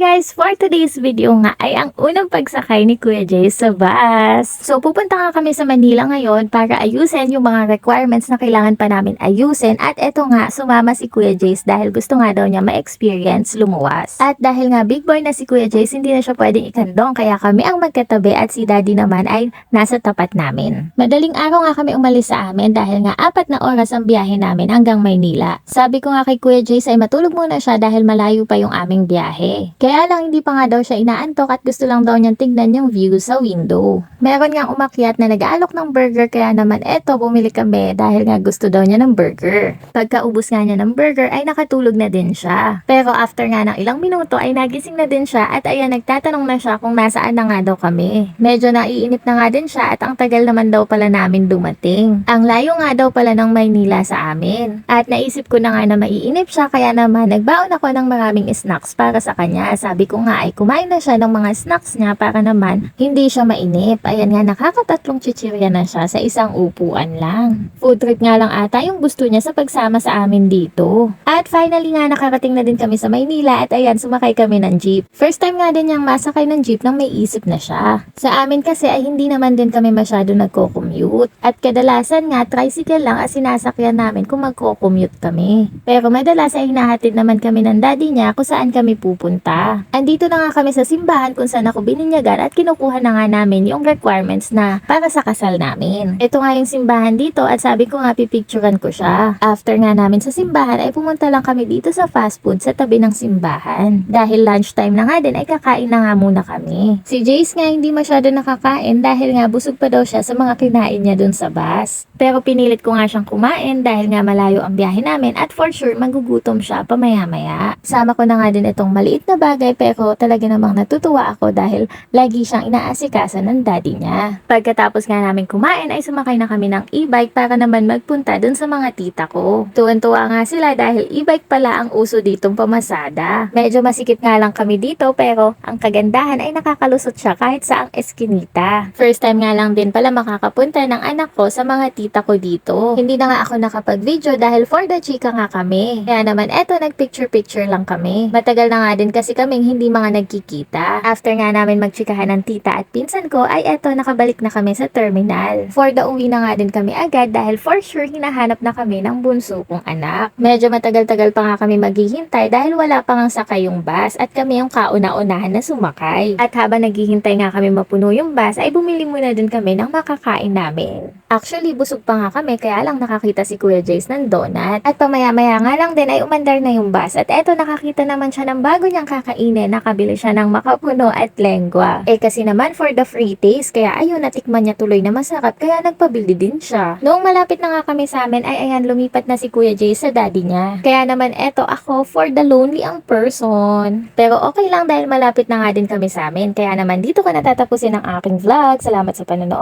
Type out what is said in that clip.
guys! For today's video nga ay ang unang pagsakay ni Kuya Jay sa bus. So pupunta nga kami sa Manila ngayon para ayusin yung mga requirements na kailangan pa namin ayusin at eto nga sumama si Kuya Jace dahil gusto nga daw niya ma-experience lumuwas. At dahil nga big boy na si Kuya Jace hindi na siya pwedeng ikandong kaya kami ang magkatabi at si daddy naman ay nasa tapat namin. Madaling araw nga kami umalis sa amin dahil nga apat na oras ang biyahe namin hanggang Maynila. Sabi ko nga kay Kuya Jace ay matulog muna siya dahil malayo pa yung aming biyahe. Kaya lang hindi pa nga daw siya inaantok at gusto lang daw niyang tignan yung view sa window. Meron nga umakyat na nag-aalok ng burger kaya naman eto bumili kami dahil nga gusto daw niya ng burger. Pagkaubos nga niya ng burger ay nakatulog na din siya. Pero after nga ng ilang minuto ay nagising na din siya at ayan nagtatanong na siya kung nasaan na nga daw kami. Medyo naiinip na nga din siya at ang tagal naman daw pala namin dumating. Ang layo nga daw pala ng Maynila sa amin. At naisip ko na nga na maiinip siya kaya naman nagbaon ako ng maraming snacks para sa kanya. Sabi ko nga ay kumain na siya ng mga snacks niya para naman hindi siya mainip. Ayan nga nakakatatlong chichirya na siya sa isang upuan lang. Food trip nga lang ata yung gusto niya sa pagsama sa amin dito. At finally nga nakarating na din kami sa Maynila at ayan sumakay kami ng jeep. First time nga din niyang masakay ng jeep nang may isip na siya. Sa amin kasi ay hindi naman din kami masyado nagko-commute. At kadalasan nga tricycle lang ang sinasakyan namin kung magko-commute kami. Pero madalas ay hinahatid naman kami ng daddy niya kung saan kami pupunta. Andito na nga kami sa simbahan kung saan ako bininyagan at kinukuha na nga namin yung requirements na para sa kasal namin. Ito nga yung simbahan dito at sabi ko nga pipicturean ko siya. After nga namin sa simbahan ay pumunta lang kami dito sa fast food sa tabi ng simbahan. Dahil lunchtime na nga din ay kakain na nga muna kami. Si Jace nga hindi masyado nakakain dahil nga busog pa daw siya sa mga kinain niya dun sa bus. Pero pinilit ko nga siyang kumain dahil nga malayo ang biyahe namin at for sure magugutom siya pamaya-maya. Sama ko na nga din itong maliit na bagay pero talaga namang natutuwa ako dahil lagi siyang inaasikaso ng daddy niya. Pagkatapos nga namin kumain ay sumakay na kami ng e-bike para naman magpunta dun sa mga tita ko. Tuwan-tuwa nga sila dahil e-bike pala ang uso ditong pamasada. Medyo masikip nga lang kami dito pero ang kagandahan ay nakakalusot siya kahit sa ang eskinita. First time nga lang din pala makakapunta ng anak ko sa mga tita ko dito. Hindi na nga ako nakapag-video dahil for the chika nga kami. Kaya naman eto nag-picture-picture lang kami. Matagal na nga din kasi kaming hindi mga nagkikita. After nga namin magchikahan ng tita at pinsan ko ay eto nakabalik na kami sa terminal. For the uwi na nga din kami agad dahil for sure hinahanap na kami ng bunso kong anak. Medyo matagal-tagal pa nga kami maghihintay dahil wala pa nga sakay yung bus at kami yung kauna-unahan na sumakay. At habang naghihintay nga kami mapuno yung bus ay bumili muna din kami ng makakain namin. Actually, busog pa nga kami kaya lang nakakita si Kuya Jace ng donut. At pamaya-maya nga lang din ay umandar na yung bus. At eto nakakita naman siya ng bago niyang kakainin. Nakabili siya ng makapuno at lengwa. Eh kasi naman for the free taste. Kaya ayun, natikman niya tuloy na masarap. Kaya nagpabili din siya. Noong malapit na nga kami sa amin ay ayan lumipat na si Kuya Jace sa daddy niya. Kaya naman eto ako for the lonely ang person. Pero okay lang dahil malapit na nga din kami sa amin. Kaya naman dito ko natatapusin ang aking vlog. Salamat sa panonood.